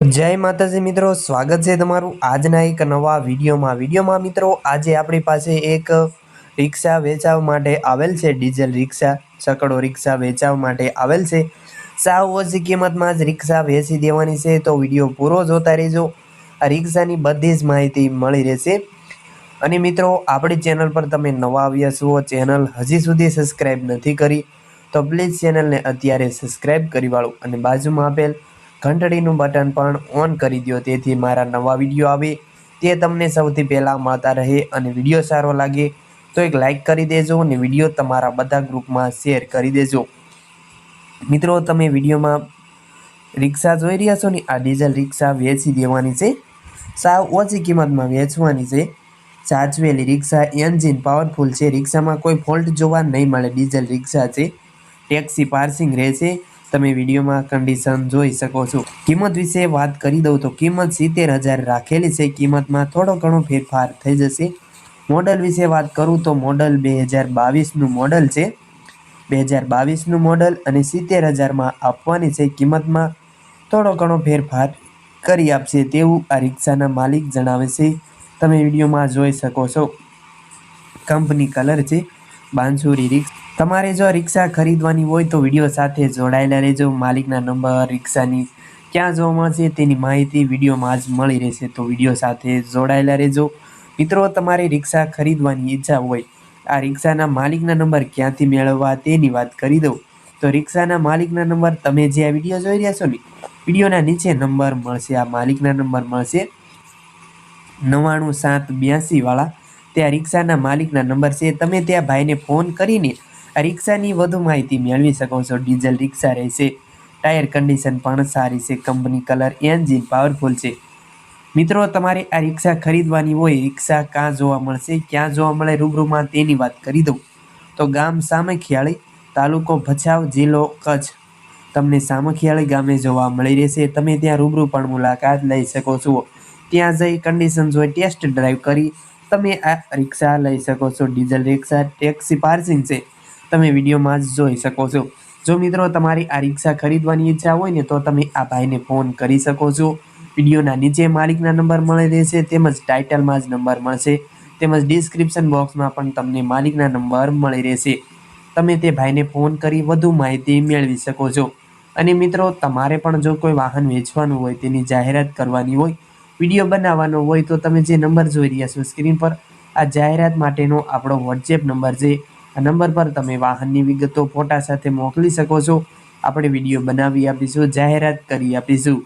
જય માતાજી મિત્રો, સ્વાગત છે તમારું આજના એક નવા વિડીયોમાં. વિડીયોમાં મિત્રો, આજે આપણી પાસે એક રિક્ષા વેચાવ માટે આવેલ છે, ડીઝલ રિક્ષા, સકડો રિક્ષા વેચાવ માટે આવેલ છે. સાવ ઓછી કિંમતમાં જ રિક્ષા વેચી દેવાની છે, તો વીડિયો પૂરો જોતા રહેજો. આ રિક્ષાની બધી જ માહિતી મળી રહેશે. અને મિત્રો, આપણી ચેનલ પર તમે નવા આવ્યા છો, ચેનલ હજી સુધી સબસ્ક્રાઈબ નથી કરી, તો પ્લીઝ ચેનલને અત્યારે સબસ્ક્રાઈબ કરી વાળો. અને બાજુમાં આપેલ ઘંટડીનું બટન પણ ઓન કરી દો તેથી મારા નવા વીડિયો આવે તે તમને સૌથી પહેલાં મળતા રહે અને વીડિયો સારો લાગે તો એક લાઈક કરી દેજો અને વીડિયો તમારા બધા ગ્રુપમાં શેર કરી દેજો. મિત્રો, તમે વિડીયોમાં રિક્ષા જોઈ રહ્યા છો ને, આ ડીઝલ રિક્ષા વેચી દેવાની છે. સાવ ઓછી કિંમતમાં વેચવાની છે. સાચવેલી રિક્ષા એન્જિન પાવરફુલ છે. રિક્ષામાં કોઈ ફોલ્ટ જોવા નહીં મળે. ડીઝલ રિક્ષા છે. ટેક્સી પાર્સિંગ રહેશે. તમે વિડીયોમાં કન્ડિશન જોઈ શકો છો. કિંમત વિશે વાત કરી દઉં તો કિંમત સિત્તેર હજાર રાખેલી છે. કિંમતમાં થોડો ઘણો ફેરફાર થઈ જશે. મોડલ વિશે વાત કરું તો મોડલ બે હજાર બાવીસનું મોડલ છે. બે હજાર બાવીસનું મોડલ અને સિત્તેર હજારમાં આપવાની છે. કિંમતમાં થોડો ઘણો ફેરફાર કરી આપશે તેવું આ રિક્ષાના માલિક જણાવે છે. તમે વિડીયોમાં જોઈ શકો છો. કંપની કલર છે. બાંસુરી રિક્ષા તમારે જો રિક્ષા ખરીદવાની હોય તો વીડિયો સાથે જોડાયેલા રહેજો. માલિકના નંબર, રિક્ષાની ક્યાં જોવા મળશે તેની માહિતી વિડીયોમાં જ મળી રહેશે તો વીડિયો સાથે જોડાયેલા રહેજો. મિત્રો, તમારે રિક્ષા ખરીદવાની ઈચ્છા હોય, આ રિક્ષાના માલિકના નંબર ક્યાંથી મેળવવા તેની વાત કરી દઉં. તો રિક્ષાના માલિકના નંબર તમે જે આ વીડિયો જોઈ રહ્યા છો ને, વિડીયોના નીચે નંબર મળશે, આ માલિકના નંબર મળશે નવ્વાણું સાત બ્યાસીવાળા ત્યાં રિક્ષાના માલિકના નંબર છે. તમે ત્યાં ભાઈને ફોન કરીને આ રિક્ષાની વધુ માહિતી મેળવી શકો છો. ડીઝલ રિક્ષા રહેશે, ટાયર કન્ડિશન પણ સારી છે, કંપની કલર એન્જિન પાવરફુલ છે. મિત્રો, તમારે આ રિક્ષા ખરીદવાની હોય, રિક્ષા ક્યાં જોવા મળશે, ક્યાં જોવા મળે, રૂબરૂમાં તેની વાત કરી દઉં. તો ગામ સામખિયાળી, તાલુકો ભચાઉ જિલ્લો કચ્છ. તમને સામખિયાળી ગામે જોવા મળી રહેશે. તમે ત્યાં રૂબરૂ પણ મુલાકાત લઈ શકો છો. ત્યાં જઈ કન્ડિશન જોઈ ટેસ્ટ ડ્રાઈવ કરી તમે આ રિક્ષા લઈ શકો છો. ડીઝલ રિક્ષા ટેક્સી પાર્સિંગ છે. તમે વિડીયોમાં જ જોઈ શકો છો. જો મિત્રો તમારી આ રિક્ષા ખરીદવાની ઈચ્છા હોય ને, તો તમે આ ભાઈને ફોન કરી શકો છો. વિડીયોના નીચે માલિકના નંબર મળી રહેશે, તેમજ ટાઇટલમાં જ નંબર મળશે. તેમજ ડિસ્ક્રિપ્શન બોક્સમાં પણ તમને માલિકના નંબર મળી રહેશે. તમે તે ભાઈને ફોન કરી વધુ માહિતી મેળવી શકો છો. અને મિત્રો, તમારે પણ જો કોઈ વાહન વેચવાનું હોય, તેની જાહેરાત કરવાની હોય, વીડિયો બનાવવાનો હોય, તો તમે જે નંબર જોઈ રહ્યા છો સ્ક્રીન પર, આ જાહેરાત માટેનો આપણો વોટ્સએપ નંબર છે. આ નંબર પર તમે વાહનની વિગતો ફોટા સાથે મોકલી શકો છો. આપણે વીડિયો બનાવી આપીશું, જાહેરાત કરી આપીશું.